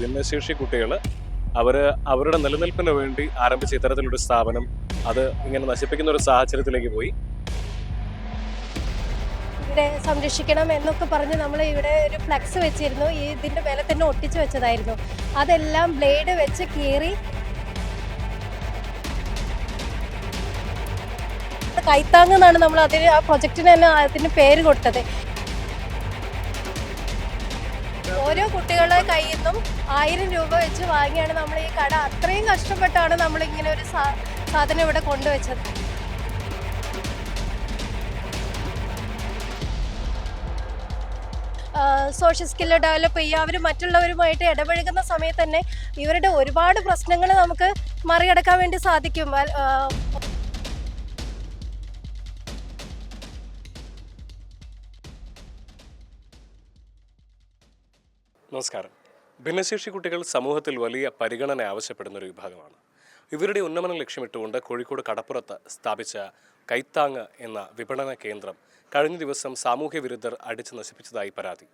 ഭിന്നശേഷി കുട്ടികൾ അവർ അവരുടെ നിലനിൽപ്പിന് വേണ്ടി ആരംഭിച്ച ഇത്തരത്തിലൊരു സ്ഥാപനം അത് ഇങ്ങനെ നശിപ്പിക്കുന്ന ഒരു സാഹചര്യത്തിലേക്ക് പോയി. ഇവിടെ സംരക്ഷിക്കണം എന്നൊക്കെ പറഞ്ഞ് നമ്മൾ ഇവിടെ ഒരു ഫ്ലക്സ് വെച്ചിരുന്നു. ഈ ഇതിന്റെ മേലെ തന്നെ ഒട്ടിച്ചു വെച്ചതായിരുന്നു. അതെല്ലാം ബ്ലേഡ് വെച്ച് കീറി കൈത്താങ് എന്നാണ് നമ്മൾ അതിന് ആ പ്രൊജക്റ്റിന് തന്നെ അതിന് പേര് കൊടുത്തത്. ഓരോ കുട്ടികളുടെ കയ്യിൽ നിന്നും ആയിരം രൂപ വെച്ച് വാങ്ങിയാണ് നമ്മൾ ഈ കട. അത്രയും കഷ്ടപ്പെട്ടാണ് നമ്മൾ ഇങ്ങനെ ഒരു സാധനം ഇവിടെ കൊണ്ടുവച്ചത്. സോഷ്യൽ സ്കില്ല് ഡെവലപ്പ് ചെയ്യുക. അവർ മറ്റുള്ളവരുമായിട്ട് ഇടപഴകുന്ന സമയത്ത് തന്നെ ഇവരുടെ ഒരുപാട് പ്രശ്നങ്ങൾ നമുക്ക് മറികടക്കാൻ വേണ്ടി സാധിക്കും. നമസ്കാരം. ഭിന്നശേഷി കുട്ടികൾ സമൂഹത്തിൽ വലിയ പരിഗണന ആവശ്യപ്പെടുന്ന ഒരു വിഭാഗമാണ്. ഇവരുടെ ഉന്നമനം ലക്ഷ്യമിട്ടുകൊണ്ട് കോഴിക്കോട് കടപ്പുറത്ത് സ്ഥാപിച്ച കൈത്താങ് എന്ന വിപണന കേന്ദ്രം കഴിഞ്ഞ ദിവസം സാമൂഹ്യ വിരുദ്ധർ അടിച്ചു നശിപ്പിച്ചതായി പരാതി.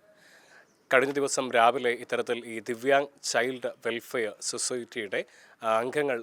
കഴിഞ്ഞ ദിവസം രാവിലെ ഇത്തരത്തിൽ ഈ ദിവ്യാങ് ചൈൽഡ് വെൽഫെയർ സൊസൈറ്റിയുടെ അംഗങ്ങൾ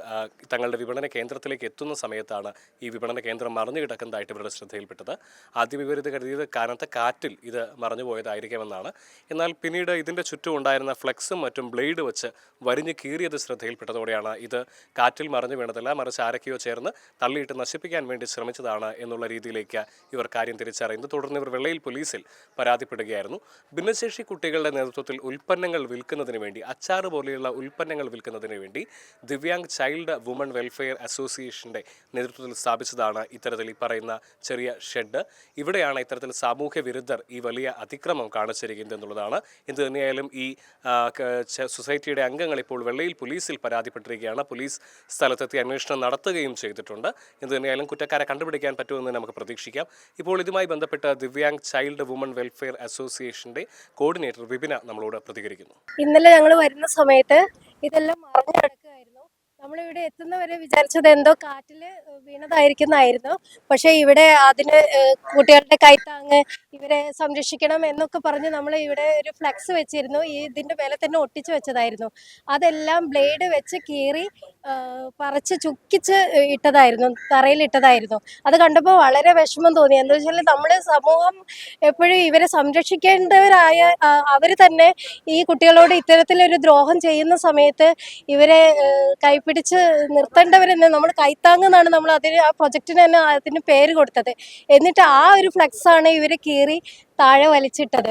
തങ്ങളുടെ വിപണന കേന്ദ്രത്തിലേക്ക് എത്തുന്ന സമയത്താണ് ഈ വിപണന കേന്ദ്രം മറിഞ്ഞു കിടക്കുന്നതായിട്ട് ഇവരുടെ ശ്രദ്ധയിൽപ്പെട്ടത്. അതിവിപരീത കരുതിയത് കനത്ത കാറ്റിൽ ഇത് മറഞ്ഞു പോയതായിരിക്കുമെന്നാണ്. എന്നാൽ പിന്നീട് ഇതിന്റെ ചുറ്റും ഉണ്ടായിരുന്ന ഫ്ലെക്സും മറ്റും ബ്ലേഡ് വെച്ച് വരിഞ്ഞ് കീറിയത് ശ്രദ്ധയിൽപ്പെട്ടതോടെയാണ് ഇത് കാറ്റിൽ മറിഞ്ഞു വീണതല്ല മറിച്ച് ആരൊക്കെയോ ചേർന്ന് തള്ളിയിട്ട് നശിപ്പിക്കാൻ വേണ്ടി ശ്രമിച്ചതാണ് എന്നുള്ള രീതിയിലേക്ക് ഇവർ കാര്യം തിരിച്ചറിയുന്നത്. തുടർന്ന് ഇവർ വെള്ളയിൽ പോലീസിൽ പരാതിപ്പെടുകയായിരുന്നു. ഭിന്നശേഷി കുട്ടികളുടെ നേതൃത്വത്തിൽ ഉൽപ്പന്നങ്ങൾ വിൽക്കുന്നതിന് വേണ്ടി അച്ചാറ് പോലെയുള്ള ഉൽപ്പന്നങ്ങൾ വിൽക്കുന്നതിന് വേണ്ടി ദിവ്യാങ് ചൈൽഡ് വുമൺ വെൽഫെയർ അസോസിയേഷന്റെ നേതൃത്വത്തിൽ സ്ഥാപിച്ചതാണ് ഇത്തരത്തിൽ ഈ പറയുന്ന ചെറിയ ഷെഡ്. ഇവിടെയാണ് ഇത്തരത്തിൽ സാമൂഹ്യ വിരുദ്ധർ ഈ വലിയ അതിക്രമം കാണിച്ചിരിക്കുന്നത് എന്നുള്ളതാണ്. എന്ത് തന്നെയായാലും ഈ സൊസൈറ്റിയുടെ അംഗങ്ങൾ ഇപ്പോൾ വെള്ളയിൽ പോലീസിൽ പരാതിപ്പെട്ടിരിക്കുകയാണ്. പോലീസ് സ്ഥലത്തെത്തി അന്വേഷണം നടത്തുകയും ചെയ്തിട്ടുണ്ട്. എന്ത് തന്നെയായാലും കുറ്റക്കാരെ കണ്ടുപിടിക്കാൻ പറ്റുമെന്ന് നമുക്ക് പ്രതീക്ഷിക്കാം. ഇപ്പോൾ ഇതുമായി ബന്ധപ്പെട്ട ദിവ്യാംഗ് ചൈൽഡ് വുമൺ വെൽഫെയർ അസോസിയേഷന്റെ കോർഡിനേറ്റർ വിപിന നമ്മളോട് പ്രതികരിക്കുന്നു. ഇന്നലെ ഞങ്ങൾ വരുന്ന സമയത്ത് ഇതെല്ലാം മറിഞ്ഞു നമ്മളിവിടെ എത്തുന്നവരെ വിചാരിച്ചത് എന്തോ കാറ്റിൽ വീണതായിരിക്കുന്നായിരുന്നു. പക്ഷെ ഇവിടെ അതിന് കുട്ടികളുടെ കൈത്താങ് ഇവരെ സംരക്ഷിക്കണം എന്നൊക്കെ പറഞ്ഞ് നമ്മൾ ഇവിടെ ഒരു ഫ്ലക്സ് വെച്ചിരുന്നു. ഈ ഇതിന്റെ മേലെ തന്നെ ഒട്ടിച്ചു വെച്ചതായിരുന്നു. അതെല്ലാം ബ്ലേഡ് വെച്ച് കീറി പറച്ച് ചുക്കിച്ച് ഇട്ടതായിരുന്നു തറയിൽ ഇട്ടതായിരുന്നു അത് കണ്ടപ്പോൾ വളരെ വിഷമം തോന്നി. എന്താ വെച്ചാൽ നമ്മുടെ സമൂഹം എപ്പോഴും ഇവരെ സംരക്ഷിക്കേണ്ടവരായ അവർ തന്നെ ഈ കുട്ടികളോട് ഇത്തരത്തിലൊരു ദ്രോഹം ചെയ്യുന്ന സമയത്ത് ഇവരെ ഏഹ്, കൈപ്പിടിച്ച് നിർത്തേണ്ടവരെന്ന് നമ്മൾ കൈത്താങ് എന്നാണ് നമ്മൾ അതിന് ആ പ്രൊജക്റ്റിന് തന്നെ അതിന് പേര് കൊടുത്തത്. എന്നിട്ട് ആ ഒരു ഫ്ലെക്സ് ആണ് ഇവർ കീറി താഴെ വലിച്ചിട്ടത്.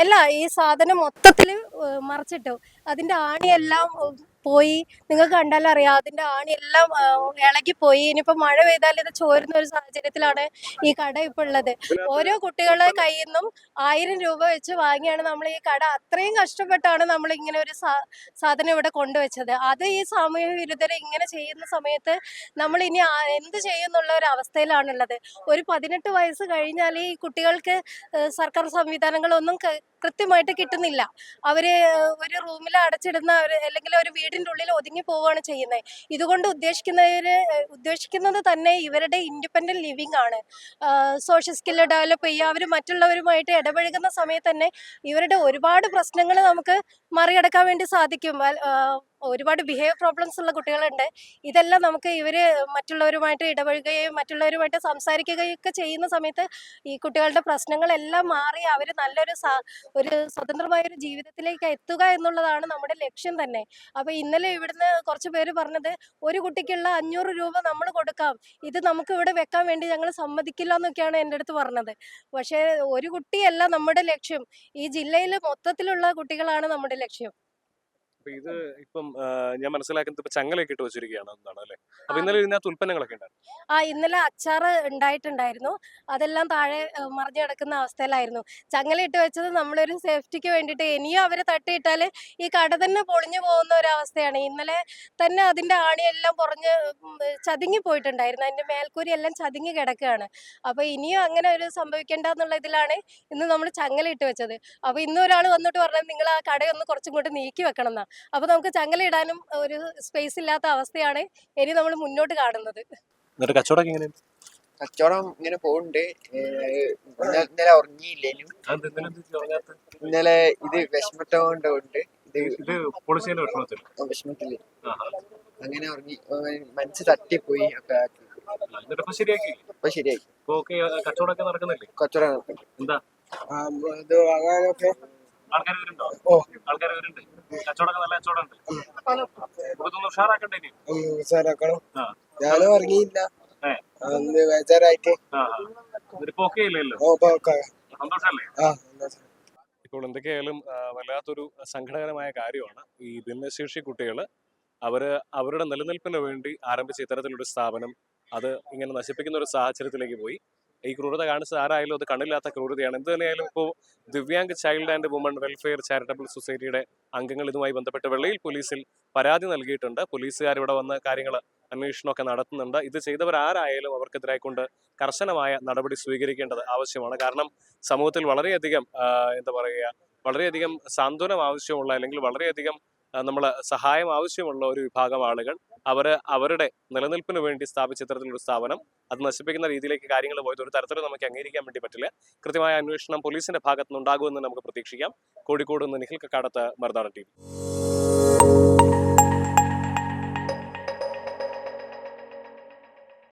അല്ല ഈ സാധനം മൊത്തത്തിൽ മറിച്ചിട്ടു. അതിന്റെ ആണിയെല്ലാം പോയി. നിങ്ങൾക്ക് കണ്ടാലും അറിയാം അതിന്റെ ആണിയെല്ലാം ഇളകി ഇളകിപ്പോയി ഇനിയിപ്പോ മഴ പെയ്താൽ ഇത് ചോരുന്ന ഒരു സാഹചര്യത്തിലാണ് ഈ കട ഇപ്പൊ ഉള്ളത്. ഓരോ കുട്ടികളുടെ കയ്യിൽ നിന്നും ആയിരം രൂപ വെച്ച് വാങ്ങിയാണ് നമ്മൾ ഈ കട. അത്രയും കഷ്ടപ്പെട്ടാണ് നമ്മൾ ഇങ്ങനെ ഒരു സാധനം ഇവിടെ കൊണ്ടുവച്ചത്. അത് ഈ സാമൂഹ്യ വിരുദ്ധരെ ഇങ്ങനെ ചെയ്യുന്ന സമയത്ത് നമ്മൾ ഇനി എന്ത് ചെയ്യുന്നുള്ള ഒരു അവസ്ഥയിലാണുള്ളത്. ഒരു പതിനെട്ട് വയസ്സ് കഴിഞ്ഞാൽ ഈ കുട്ടികൾക്ക് സർക്കാർ സംവിധാനങ്ങളൊന്നും കൃത്യമായിട്ട് കിട്ടുന്നില്ല. അവർ ഒരു റൂമിൽ അടച്ചിടുന്ന അല്ലെങ്കിൽ ഒരു വീടിന്റെ ഉള്ളിൽ ഒതുങ്ങി പോവുകയാണ് ചെയ്യുന്നത്. ഇതുകൊണ്ട് ഉദ്ദേശിക്കുന്നവര് ഉദ്ദേശിക്കുന്നത് തന്നെ ഇവരുടെ ഇൻഡിപെൻഡന്റ് ലിവിങ് ആണ്. സോഷ്യൽ സ്കില്ല് ഡെവലപ്പ് ചെയ്യുക അവർ മറ്റുള്ളവരുമായിട്ട് ഇടപഴകുന്ന സമയത്ത് തന്നെ ഇവരുടെ ഒരുപാട് പ്രശ്നങ്ങൾ നമുക്ക് മറികടക്കാൻ വേണ്ടി സാധിക്കും. ഒരുപാട് ബിഹേവ് പ്രോബ്ലംസ് ഉള്ള കുട്ടികളുണ്ട്. ഇതെല്ലാം നമുക്ക് ഇവർ മറ്റുള്ളവരുമായിട്ട് ഇടപഴകുകയും മറ്റുള്ളവരുമായിട്ട് സംസാരിക്കുകയും ഒക്കെ ചെയ്യുന്ന സമയത്ത് ഈ കുട്ടികളുടെ പ്രശ്നങ്ങളെല്ലാം മാറി അവർ നല്ലൊരു ഒരു സ്വതന്ത്രമായ ഒരു ജീവിതത്തിലേക്ക് എത്തുക എന്നുള്ളതാണ് നമ്മുടെ ലക്ഷ്യം തന്നെ. അപ്പൊ ഇന്നലെ ഇവിടുന്ന് കുറച്ച് പേര് പറഞ്ഞത് ഒരു കുട്ടിക്കുള്ള അഞ്ഞൂറ് രൂപ നമ്മൾ കൊടുക്കാം. ഇത് നമുക്ക് ഇവിടെ വെക്കാൻ വേണ്ടി ഞങ്ങൾ സമ്മതിക്കില്ല എന്നൊക്കെയാണ് എന്റെ അടുത്ത് പറഞ്ഞത്. പക്ഷേ ഒരു കുട്ടിയല്ല നമ്മുടെ ലക്ഷ്യം. ഈ ജില്ലയിൽ മൊത്തത്തിലുള്ള കുട്ടികളാണ് നമ്മുടെ ലക്ഷ്യം. ഇത് ഇപ്പം ഞാൻ മനസ്സിലാക്കുന്നത് ഇപ്പൊ ചങ്ങലൊക്കെ ഇട്ട് വെച്ചിരിക്കുകയാണ് എന്നാണ് അല്ലെ? അപ്പൊ ഇന്നലെ ഇതിനകത്ത് ഉൽപ്പന്നങ്ങളൊക്കെ ഉണ്ടായിരുന്നു. ആ ഇന്നലെ അച്ചാറ് ഉണ്ടായിട്ടുണ്ടായിരുന്നു. അതെല്ലാം താഴെ മറിഞ്ഞു കിടക്കുന്ന അവസ്ഥയിലായിരുന്നു. ചങ്ങല ഇട്ട് വെച്ചത് നമ്മളൊരു സേഫ്റ്റിക്ക് വേണ്ടിയിട്ട് ഇനിയും അവരെ തട്ടിയിട്ടാൽ ഈ കട തന്നെ പൊളിഞ്ഞു പോകുന്ന ഒരു അവസ്ഥയാണ് ഇന്നലെ തന്നെ അതിന്റെ ആണിയെല്ലാം പൊറഞ്ഞ് ചതുങ്ങി പോയിട്ടുണ്ടായിരുന്നു. അതിന്റെ മേൽക്കൂരി എല്ലാം ചതുങ്ങി കിടക്കുകയാണ്. അപ്പൊ ഇനിയും അങ്ങനെ ഒരു സംഭവിക്കേണ്ട എന്നുള്ള ഇതിലാണ് ഇന്ന് നമ്മൾ ചങ്ങല ഇട്ട് വെച്ചത്. അപ്പൊ ഇന്ന് ഒരാൾ വന്നിട്ട് പറഞ്ഞത് നിങ്ങൾ ആ കടയൊന്ന് കുറച്ചും കൂടി നീക്കി വെക്കണം എന്നാ അപ്പൊ നമുക്ക് ചങ്ങല ഇടാനും ഒരു സ്പേസ് ഇല്ലാത്ത അവസ്ഥയാണ് ഇനി നമ്മൾ മുന്നോട്ട് കാണുന്നത്. എന്നിട്ട് കച്ചവടം എങ്ങനെയാണ് കച്ചവടം ഇങ്ങനെ പോകുന്നുണ്ട് ഇന്നലെ ഉറങ്ങിയില്ലേലും. ഇന്നലെ ഇത് വിഷമിട്ടോണ്ട് ഉണ്ട്. വിഷമത്തിൽ. അങ്ങനെ ഉറങ്ങി മനസ്സ് തട്ടിപ്പോയി ഒക്കെ ശരിയാക്കി? കച്ചവടമൊക്കെ നടക്കുന്നില്ലേ? കച്ചവടം നടക്കും എന്താ? വരുന്നുണ്ടോ? ആൾക്കാർ വരുന്നുണ്ട്. കച്ചവടമൊക്കെ നല്ല കച്ചവടം ഉണ്ട് നമുക്കൊന്ന് ഉഷാറാക്കണ്ടേ ഇനി? ഉഷാറാക്കണം. ഞാനും ഇറങ്ങിയില്ല ബേജാറായിട്ട്. സന്തോഷല്ലേ? ആ ഇപ്പോൾ എന്തൊക്കെയായാലും വല്ലാത്തൊരു സംഘടനമായ കാര്യമാണ് ഈ ഭിന്നശേഷി കുട്ടികൾ അവർ അവരുടെ നിലനിൽപ്പിന് വേണ്ടി ആരംഭിച്ച ഇത്തരത്തിലൊരു സ്ഥാപനം അത് ഇങ്ങനെ നശിപ്പിക്കുന്ന ഒരു സാഹചര്യത്തിലേക്ക് പോയി. ഈ ക്രൂരത കാണിച്ചത് ആരായാലും അത് കണ്ണില്ലാത്ത ക്രൂരതയാണ്. എന്ത് തന്നെയായാലും ഇപ്പോൾ Divyang child and woman welfare charitable സൊസൈറ്റിയുടെ അംഗങ്ങൾ ഇതുമായി ബന്ധപ്പെട്ട് വെള്ളയിൽ പോലീസിൽ പരാതി നൽകിയിട്ടുണ്ട്. പോലീസുകാർ ഇവിടെ വന്ന് കാര്യങ്ങൾ അന്വേഷണമൊക്കെ നടത്തുന്നുണ്ട്. ഇത് ചെയ്തവർ ആരായാലും അവർക്കെതിരായിക്കൊണ്ട് കർശനമായ നടപടി സ്വീകരിക്കേണ്ടത് ആവശ്യമാണ്. കാരണം സമൂഹത്തിൽ വളരെയധികം എന്താ പറയുക വളരെയധികം സാന്ത്വനം ആവശ്യമുള്ള അല്ലെങ്കിൽ വളരെയധികം നമ്മൾ സഹായം ആവശ്യമുള്ള ഒരു വിഭാഗം ആളുകൾ അവർ അവരുടെ നിലനിൽപ്പിന് വേണ്ടി സ്ഥാപിച്ച ഇത്തരത്തിലൊരു സ്ഥാപനം അത് നശിപ്പിക്കുന്ന രീതിയിലേക്ക് കാര്യങ്ങൾ പോയത് ഒരു തരത്തിലും നമുക്ക് അംഗീകരിക്കാൻ വേണ്ടി പറ്റില്ല. കൃത്യമായ അന്വേഷണം പോലീസിന്റെ ഭാഗത്തുനിന്ന് ഉണ്ടാകുമെന്ന് നമുക്ക് പ്രതീക്ഷിക്കാം. കോഴിക്കോട് നിന്ന് നിഖിൽ കക്കാടത്ത് മറുനാടൻ ടി